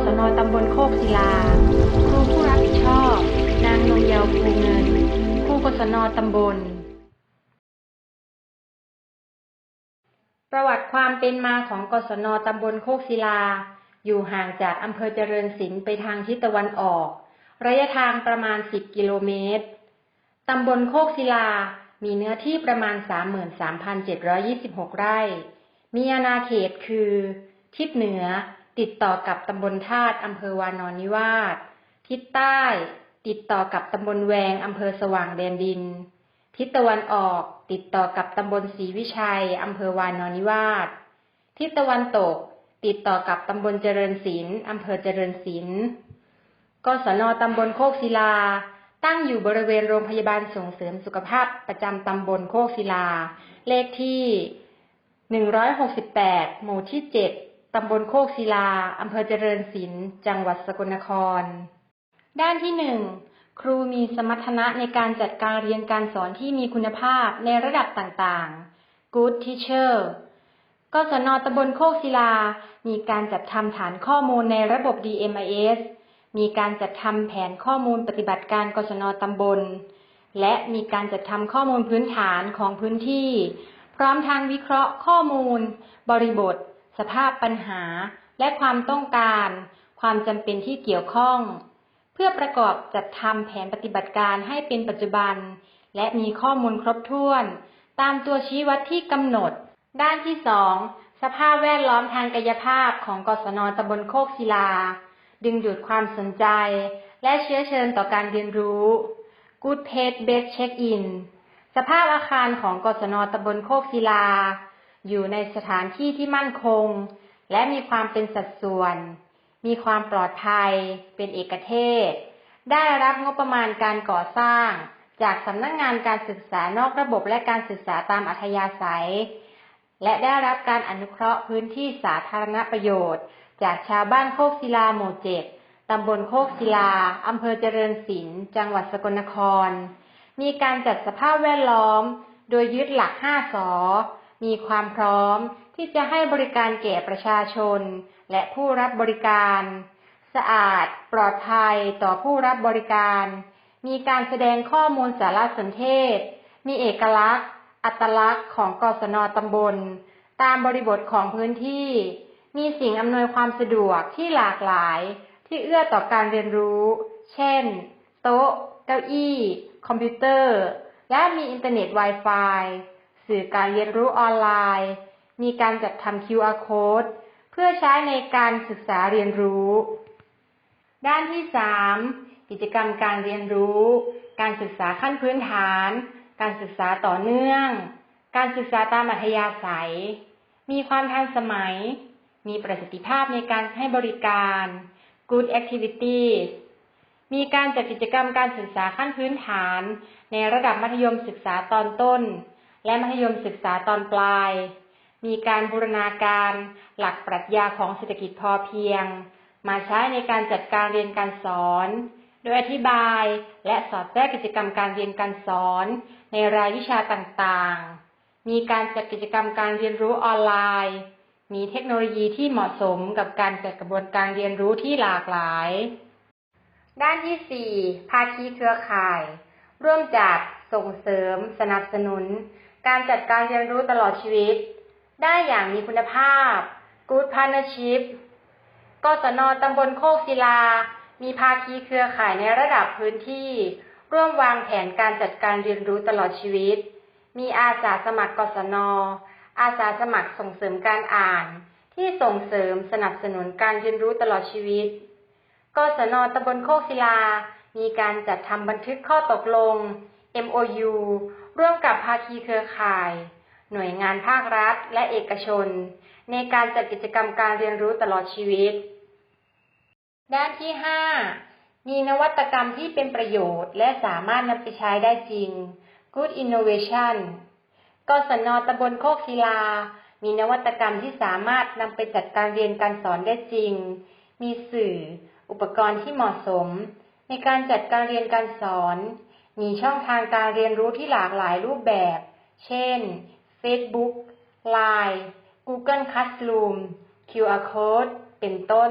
กศนตำบลโคกศิลา ครูผู้รับผิดชอบ นางนงเยาวภูเงินครูกศนตำบล ประวัติความเป็นมาของกศนตำบลโคกศิลา อยู่ห่างจากอำเภอเจริญศิลป์ไปทางทิศตะวันออก ระยะทางประมาณ 10 กิโลเมตร ตำบลโคกศิลา มีเนื้อที่ประมาณ 33,726 ไร่ มีอาณาเขตคือ ทิศเหนือ ติดต่อกับตำบลธาตุอำเภอวานอนนิวาส ทิศใต้ ติดต่อกับตำบลแวงอำเภอสว่างแดนดิน ทิศตะวันออก ติดต่อกับตำบลศรีวิชัยอำเภอวานอนนิวาส ทิศตะวันตก ติดต่อกับตำบลเจริญศิลป์อำเภอเจริญศิลป์กศนตำบลโคกศิลา ตั้งอยู่บริเวณโรงพยาบาลส่งเสริมสุขภาพประจำตำบลโคกศิลา เลขที่ 168 หมู่ที่ 7 ตำบลโคกศิลา อำเภอเจริญศิลป์ จังหวัดสกลนคร ด้านที่1ครูมีสมรรถนะในการจัดการเรียนการสอนที่มีคุณภาพในระดับต่างๆ Good Teacher กศนตำบลโคกศิลา มีการจัดทำฐานข้อมูลในระบบ DMIS มีการจัดทำแผนข้อมูลปฏิบัติการกศนตำบล และมีการจัดทำข้อมูลพื้นฐานของพื้นที่ พร้อมทางวิเคราะห์ข้อมูล บริบท สภาพปัญหา และความต้องการ ความจำเป็นที่เกี่ยวข้อง เพื่อประกอบจัดทำแผนปฏิบัติการให้เป็นปัจจุบัน และมีข้อมูลครบถ้วน ตามตัวชี้วัดที่กำหนด ด้านที่ 2 สภาพแวดล้อมทางกายภาพของกศนตำบลโคกศิลา ดึงดูดความสนใจ และเชื้อเชิญต่อการเรียนรู้ Good Page Best Check In สภาพอาคารของกศนตำบลโคกศิลา อยู่ในสถานที่ที่มั่นคง และมีความเป็นสัดส่วน มีความปลอดภัย เป็นเอกเทศ ได้รับงบประมาณการก่อสร้าง จากสำนักงงานการศึกษานอกระบบและการศึกษาตามอัธยาศัย และได้รับการอนุเคราะห์พื้นที่สาธารณประโยชน์ จากชาวบ้านโคกศิลาหมู่เจ็ดตำบลโคกศิลา อำเภอเจริญศิลป์ จังหวัดสกลนคร มีการจัดสภาพแวดล้อม โดยยึดหลัก 5สอ มีความพร้อมที่จะให้บริการแก่ประชาชน และผู้รับบริการ สะอาด ปลอดภัยต่อผู้รับบริการ มีการแสดงข้อมูลสารสนเทศ มีเอกลักษณ์ อัตลักษณ์ของกศนตำบล ตามบริบทของพื้นที่ มีสิ่งอำนวยความสะดวกที่หลากหลายที่เอื้อต่อการเรียนรู้ เช่น โต๊ะ เก้าอี้ คอมพิวเตอร์ และมีอินเทอร์เน็ต Wi-Fi สื่อการเรียนรู้ออนไลน์ มีการจัดทำ QR code เพื่อใช้ในการศึกษาเรียนรู้ ด้านที่ 3 กิจกรรมการเรียนรู้ การศึกษาขั้นพื้นฐาน การศึกษาต่อเนื่อง การศึกษาตามอัธยาศัย มีความทันสมัย มีประสิทธิภาพในการให้บริการ Good Activities มีการจัดกิจกรรมการศึกษาขั้นพื้นฐาน ในระดับมัธยมศึกษาตอนต้น และมัธยมศึกษาตอนปลาย มีการบูรณาการหลักปรัชญาของเศรษฐกิจพอเพียง มาใช้ในการจัดการเรียนการสอน โดยอธิบายและสอดแทรกกิจกรรมการเรียนการสอน ในรายวิชาต่างๆ มีการจัดกิจกรรมการเรียนรู้ออนไลน์ มีเทคโนโลยีที่เหมาะสมกับการจัดกระบวนการเรียนรู้ที่หลากหลาย ด้านที่ 4 ภาคีเครือข่าย ร่วมจัดส่งเสริม สนับสนุน การจัดการเรียนรู้ตลอดชีวิต ได้อย่างมีคุณภาพ Good Partnership กศนตำบลโคกศิลา มีภาคีเครือข่ายในระดับพื้นที่ ร่วมวางแผนการจัดการเรียนรู้ตลอดชีวิต มีอาสาสมัครกศน อาสาสมัครส่งเสริมการอ่าน ที่ส่งเสริมสนับสนุนการเรียนรู้ตลอดชีวิต กศนตำบลโคกศิลา มีการจัดทำบันทึกข้อตกลง MOU ร่วมกับภาคีเครือข่าย หน่วยงานภาครัฐ และเอกชน ในการจัดกิจกรรมการเรียนรู้ตลอดชีวิต ด้านที่ 5 มีนวัตกรรมที่เป็นประโยชน์และสามารถนำไปใช้ได้จริง Good Innovation กศนตำบลโคกศิลา มีนวัตกรรมที่สามารถนำไปจัดการเรียนการสอนได้จริง มีสื่อ อุปกรณ์ที่เหมาะสม ในการจัดการเรียนการสอน มีช่องทางการเรียนรู้ที่หลากหลายรูปแบบ เช่น Facebook Line Google Classroom QR Code เป็นต้น